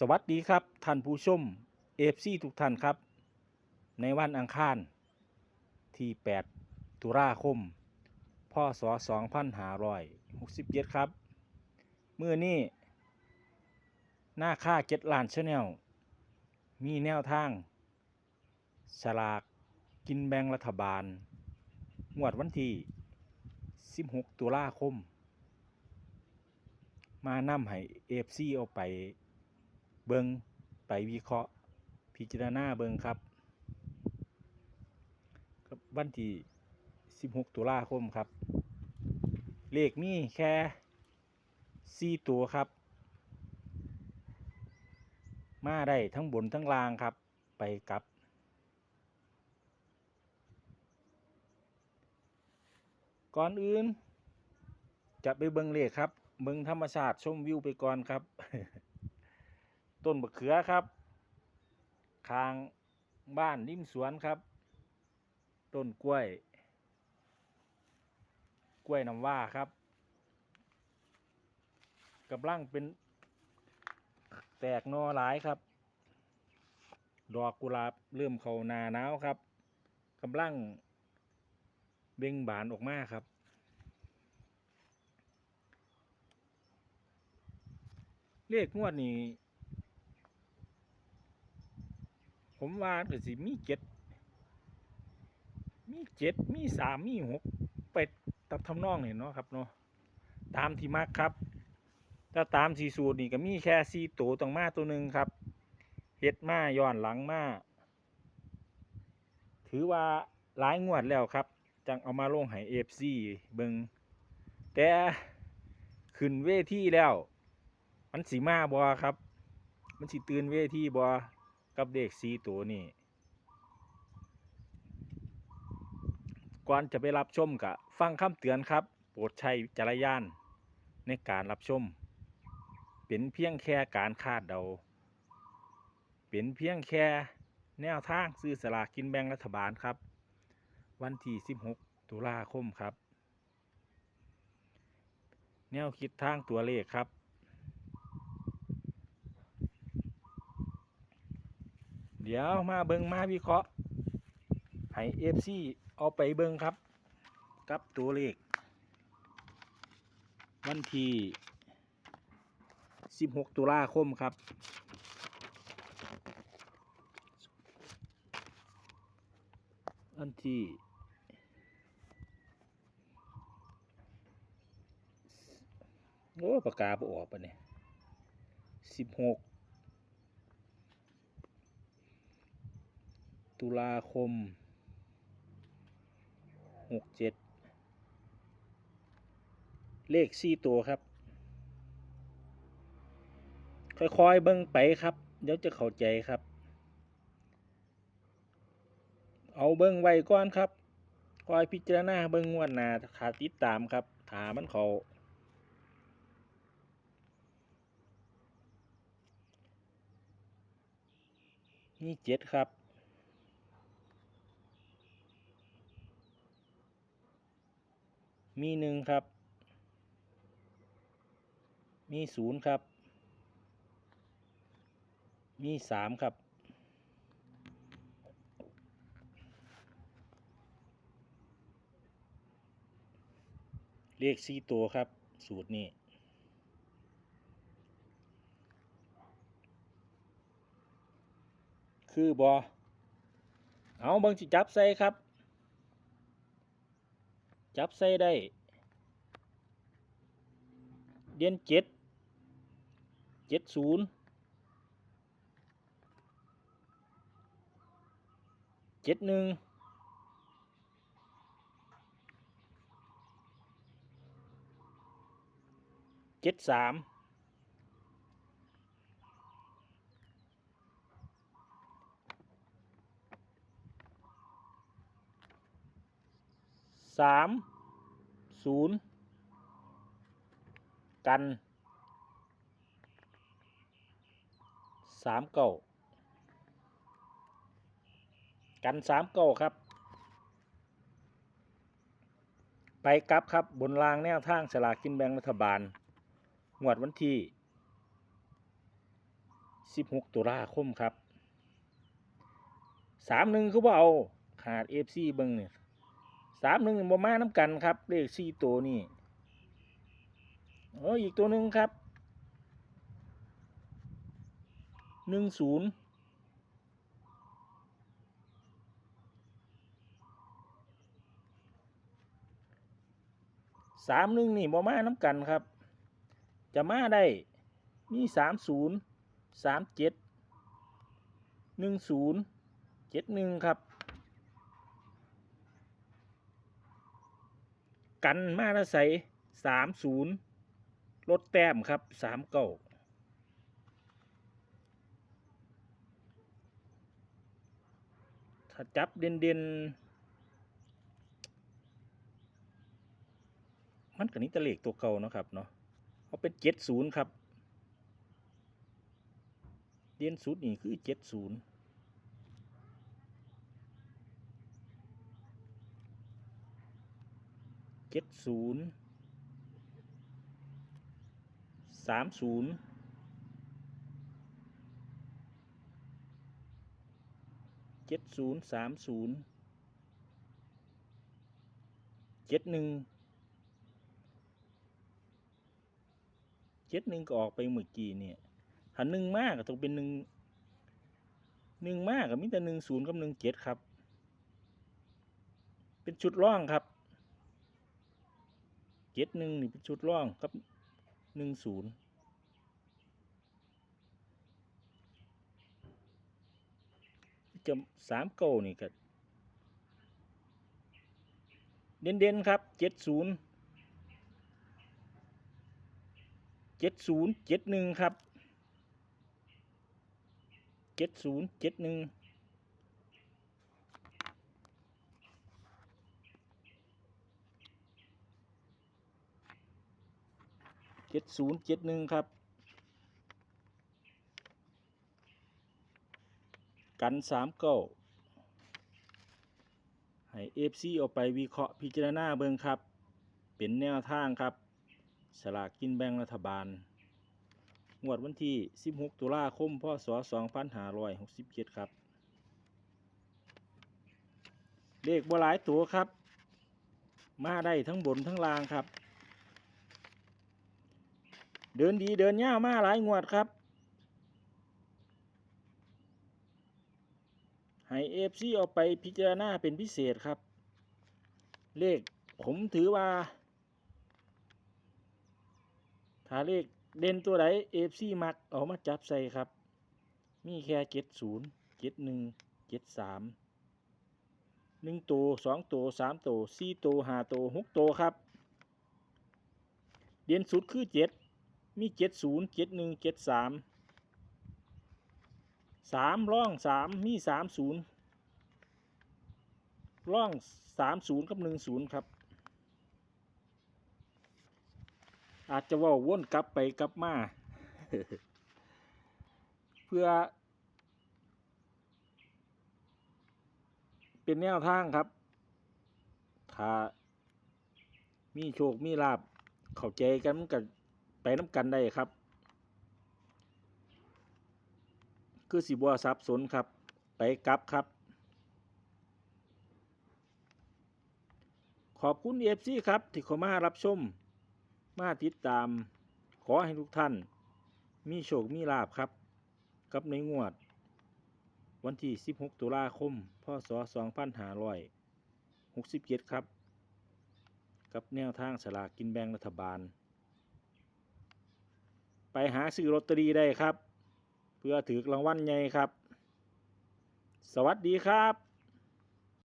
สวัสดีครับ ท่านผู้ชมเอฟซีทุกท่านครับ ในวันอังคารที่ 8 ตุลาคม พศ 2567 ครับ เมื่อนี้หน้าค่าเจ็ดล้านชาแนลมีแนวทางฉลากกินแบ่งรัฐบาลงวดวันที่ 16 ตุลาคม มานำให้เอฟซีเอาไป เบิงไปวิเคราะห์ พิจารณาเบิงครับบวันที่ 16 ตุลาคมครับ เลขมีแค่ 4 ตัวครับ มาได้ทั้งบนทั้งล่างครับ ไปกับก่อนอื่น จะไปเบิงเลขครับ เบิงธรรมชาติชมวิวไปก่อนครับ ต้นบะเขือครับคางบ้านริมสวนครับ ต้นกล้วย กล้วยน้ำว้าครับกำลังเป็นแตกนอหลายครับ ดอกกุหลาบเริ่มเข้านาหนาวครับกำลังเบ่งบานออกมาครับเลขงวดนี้ ผมว่าก็สิมีเจ็ดมีเจ็ดมีสามมีหกไปตับทำนองนี่เนาะครับเนาะตามที่มักครับ ถ้าตามสีสูตรนี่ก็มีแค่สีตัวต้องมาตัวหนึ่งครับเฮ็ดมาย้อนหลังมาถือว่าหลายงวดแล้วครับ จังเอามาลงให้เอฟซีเบิงแต่ขึ้นเวทีแล้ว มันสีมาบอครับ มันสิตื่นเวทีบอ กับเด็กสีตัวนี่ก่อนจะไปรับชมกะฟังคำเตือนครับ โปรดใช้จรณญาณในการรับชม เป็นเพียงแค่การคาดเดา เป็นเพียงแค่แนวทางซื้อสลากกินแบ่งรัฐบาลครับ วันที่ 16 ตุลาคมครับ แนวคิดทางตัวเลขครับ ดี๋ยวมาเบิงมาวิเคราะห์ให้เอฟซีเอาไปเบิงครับ กับตัวเลข วันที่ 16 ตุลาคมครับ วันที่ โอ้ ประกาศออกปะเนี่ย16 ตุลาคมหกเจ็ดเลขสี่ตัวครับ ค่อยๆเบิ่งไปครับ เดี๋ยวจะเข้าใจครับ เอาเบิ่งไว้ก่อนครับคอยพิจารณาเบิ่งวันหนาขาติดตามครับ ถามันเขานี่เจ็ดครับ มีหนึ่งครับ มีศูนย์ครับ มีสามครับ เลขสี่ตัวครับ สูตรนี้คือบอเอาเบางจิจับใส่ครับ จับใส่ได้ เดือนเจ็ดเจ็ดศูนย์เจ็ดหนึ่งเจ็ดสามสาม ศูนย์กันสามเก้ากันสามเก้าครับ ไปกลับครับบนรางแนวทางสลากกินแบ่งรัฐบาลงวดวันที่ 16 ตุลาคมครับ31คือว่าเอาขาด FC เบิ่งเนี่ย 31บ่มาน้ำกันครับ เลข4ตัวนี่เอออีกตัวหนึ่งครับ10สามหนึ่งนี่บ่มาน้ำกันครับ จะมาได้มีสามศูนย์สามเจ็ดหนึ่งศูนย์เจ็ดหนึ่งครับ กันมาละใสสามศูนย์ลดแต้มครับสามเก้าถ้าจับเด่นเด่นมันก็นี้ตะเลขตัวเก่าเนาะครับเนาะเอาเป็นเจ็ดศูนย์ครับ เด่นสุดนี่คือเจ็ดศูนย์ เจ็ดศูนย์สามศูนย์เจ็ดศูนย์สามศูนย์เจ็ดหนึ่งเจ็ดหนึ่งก็ออกไปเมื่อกี้เนี่ยหันหนึ่งมากก็ต้องเป็นหนึ่งหนึ่งมากก็มีแต่หนึ่งศูนย์กับหนึ่งเจ็ดครับ เป็นชุดร่องครับ เจ็ดหนึ่งนี่เป็นชุดร่องกับหนึ่งศูนย์จะสามเก้านี่ก็เด่นๆครับเจ็ดศูนย์เจ็ดศูนย์เจ็ดหนึ่งครับเจ็ดศูนย์เจ็ดหนึ่ง เจ็ดศูนย์เจ็ดหนึ่งครับ กันสามเก้าให้เอฟซีเอาไปวิเคราะห์พิจารณาเบิ่งครับ เป็นแนวทางครับ สลากกินแบ่งรัฐบาล งวดวันที่ 16 ตุลาคม พศ 2567 ครับ เลขบ่หลายตัวครับ มาได้ทั้งบนทั้งล่างครับ เดินดีเดินย่าวมาหลายงวดครับให้เอฟซีเอาไปพิจารณาเป็นพิเศษครับ เลขผมถือว่า ถ้าเลขเด่นตัวไหนเอฟซีมักเอามาจับใส่ครับ มีแค่เจ็ดศูนย์เจ็ดหนึ่งเจ็ดสามหนึ่งตัวสองตัวสามตัวสี่ตัวห้าตัวหกตัวครับ เด่นสุดคือเจ็ด มีเจ็ดศูนย์เจ็ดหนึ่งเจ็ดสามสามร่องสามมีสามศูนย์ร่องสามศูนย์กับหนึ่งศูนย์ครับ อาจจะว่าวนกลับไปกลับมา เพื่อ เป็นแนวทางครับ ถ้า มีโชค มีลาบเข้าใจกันมันกัน ไปน้ำกันได้ครับ คือสีบัวสับสนครับ ไปกลับครับ ขอบคุณเอฟซีครับ ที่เข้ามารับชม มาติดตาม ขอให้ทุกท่าน มีโชคมีลาบครับ กับในงวด วันที่ 16 ตุลาคม พศ 2567 ครับ กับแนวทางสลากกินแบ่งรัฐบาล ไปหาซื้อลอตเตอรี่ได้ครับ เพื่อถือรางวัลใหญ่ครับ สวัสดีครับ